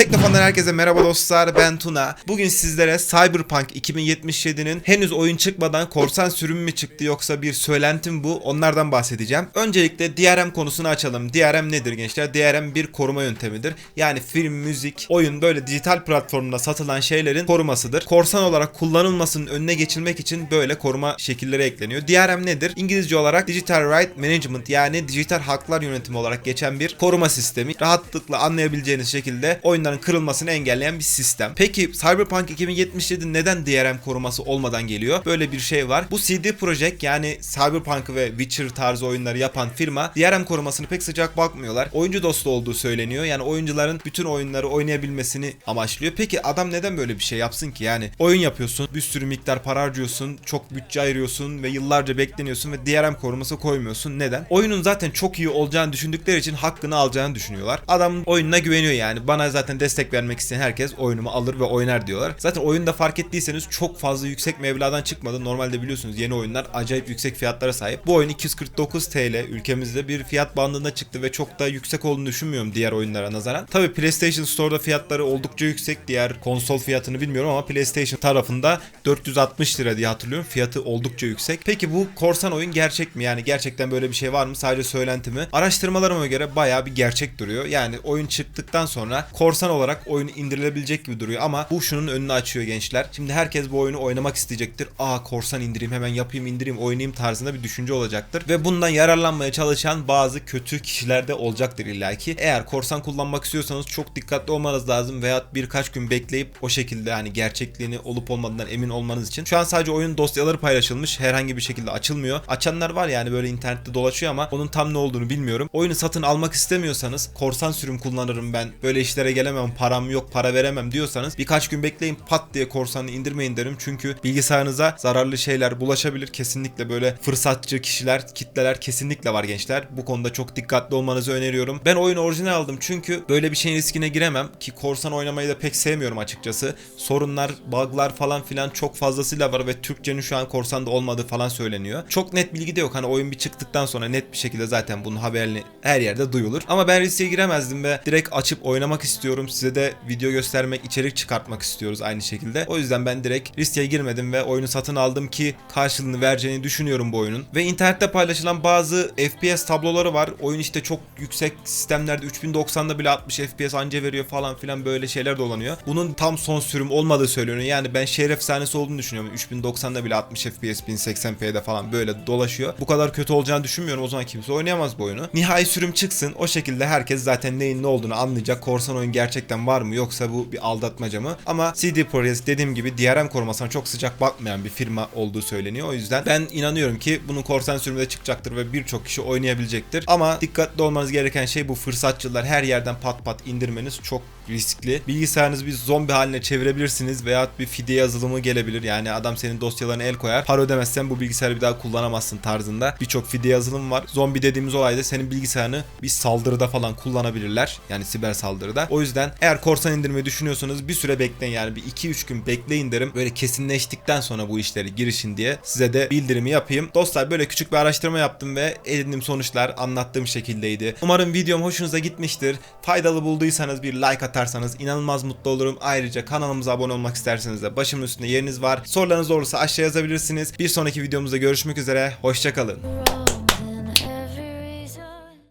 Teknofan'dan herkese merhaba dostlar ben Tuna. Bugün sizlere Cyberpunk 2077'nin henüz oyun çıkmadan korsan sürümü mü çıktı yoksa bir söylentim bu onlardan bahsedeceğim. Öncelikle DRM konusunu açalım. DRM nedir gençler? DRM bir koruma yöntemidir. Yani film, müzik, oyun böyle dijital platformda satılan şeylerin korumasıdır. Korsan olarak kullanılmasının önüne geçilmek için böyle koruma şekilleri ekleniyor. DRM nedir? İngilizce olarak Digital Right Management yani dijital haklar yönetimi olarak geçen bir koruma sistemi. Rahatlıkla anlayabileceğiniz şekilde oyunların kırılmasını engelleyen bir sistem. Peki Cyberpunk 2077 neden DRM koruması olmadan geliyor? Böyle bir şey var. Bu CD Projekt yani Cyberpunk ve Witcher tarzı oyunları yapan firma DRM korumasını pek sıcak bakmıyorlar. Oyuncu dostu olduğu söyleniyor. Yani oyuncuların bütün oyunları oynayabilmesini amaçlıyor. Peki adam neden böyle bir şey yapsın ki? Yani oyun yapıyorsun, bir sürü miktar para harcıyorsun, çok bütçe ayırıyorsun ve yıllarca bekleniyorsun ve DRM koruması koymuyorsun. Neden? Oyunun zaten çok iyi olacağını düşündükleri için hakkını alacağını düşünüyorlar. Adam oyununa güveniyor yani. Bana zaten destek vermek isteyen herkes oyunumu alır ve oynar diyorlar. Zaten oyunda fark ettiyseniz çok fazla yüksek mevladan çıkmadı. Normalde biliyorsunuz yeni oyunlar acayip yüksek fiyatlara sahip. Bu oyun 249 TL ülkemizde bir fiyat bandında çıktı ve çok da yüksek olduğunu düşünmüyorum diğer oyunlara nazaran. Tabi PlayStation Store'da fiyatları oldukça yüksek. Diğer konsol fiyatını bilmiyorum ama PlayStation tarafında 460 lira diye hatırlıyorum. Fiyatı oldukça yüksek. Peki bu korsan oyun gerçek mi? Yani gerçekten böyle bir şey var mı? Sadece söylenti mi? Araştırmalarıma göre bayağı bir gerçek duruyor. Yani oyun çıktıktan sonra korsan olarak oyun indirilebilecek gibi duruyor ama bu şunun önünü açıyor gençler. Şimdi herkes bu oyunu oynamak isteyecektir. Aa korsan indireyim hemen yapayım indireyim oynayayım tarzında bir düşünce olacaktır. Ve bundan yararlanmaya çalışan bazı kötü kişiler de olacaktır illaki. Eğer korsan kullanmak istiyorsanız çok dikkatli olmanız lazım veya birkaç gün bekleyip o şekilde hani gerçekliğini olup olmadığından emin olmanız için. Şu an sadece oyun dosyaları paylaşılmış. Herhangi bir şekilde açılmıyor. Açanlar var yani böyle internette dolaşıyor ama onun tam ne olduğunu bilmiyorum. Oyunu satın almak istemiyorsanız korsan sürüm kullanırım ben. Böyle işlere gelemem. Param yok, para veremem diyorsanız birkaç gün bekleyin pat diye korsanı indirmeyin derim. Çünkü bilgisayarınıza zararlı şeyler bulaşabilir. Kesinlikle böyle fırsatçı kişiler, kitleler kesinlikle var gençler. Bu konuda çok dikkatli olmanızı öneriyorum. Ben oyunu orijinal aldım çünkü böyle bir şeyin riskine giremem ki korsan oynamayı da pek sevmiyorum açıkçası. Sorunlar, bug'lar falan filan çok fazlasıyla var ve Türkçenin şu an korsanda olmadığı falan söyleniyor. Çok net bilgi de yok. Hani oyun bir çıktıktan sonra net bir şekilde zaten bunun haberini her yerde duyulur. Ama ben riske giremezdim ve direkt açıp oynamak istiyorum. Size de video göstermek, içerik çıkartmak istiyoruz aynı şekilde. O yüzden ben direkt riske girmedim ve oyunu satın aldım ki karşılığını vereceğini düşünüyorum bu oyunun. Ve internette paylaşılan bazı FPS tabloları var. Oyun işte çok yüksek sistemlerde 3090'da bile 60 FPS anca veriyor falan filan böyle şeyler dolanıyor. Bunun tam son sürüm olmadığı söyleniyor. Yani ben şehir efsanesi olduğunu düşünüyorum. 3090'da bile 60 FPS 1080p'de falan böyle dolaşıyor. Bu kadar kötü olacağını düşünmüyorum. O zaman kimse oynayamaz bu oyunu. Nihai sürüm çıksın. O şekilde herkes zaten neyin ne olduğunu anlayacak. Korsan oyun gerçekten var mı yoksa bu bir aldatmaca mı? Ama CD Projekt dediğim gibi DRM korumasına çok sıcak bakmayan bir firma olduğu söyleniyor. O yüzden ben inanıyorum ki bunun korsan sürümü de çıkacaktır ve birçok kişi oynayabilecektir. Ama dikkatli olmanız gereken şey bu fırsatçılar her yerden pat pat indirmeniz çok riskli. Bilgisayarınızı bir zombi haline çevirebilirsiniz veya bir fidye yazılımı gelebilir. Yani adam senin dosyalarına el koyar. Para ödemezsen bu bilgisayarı bir daha kullanamazsın tarzında. Birçok fidye yazılım var. Zombi dediğimiz olayda senin bilgisayarını bir saldırıda falan kullanabilirler. Yani siber saldırıda. O yüzden eğer korsan indirmeyi düşünüyorsanız bir süre bekleyin. Yani bir 2-3 gün bekleyin derim. Böyle kesinleştikten sonra bu işleri girişin diye size de bildirimi yapayım. Dostlar böyle küçük bir araştırma yaptım ve edindiğim sonuçlar anlattığım şekildeydi. Umarım videom hoşunuza gitmiştir. Faydalı bulduysanız bir like atarsanız inanılmaz mutlu olurum. Ayrıca kanalımıza abone olmak isterseniz de başımın üstünde yeriniz var. Sorularınız olursa aşağı yazabilirsiniz. Bir sonraki videomuzda görüşmek üzere. Hoşçakalın.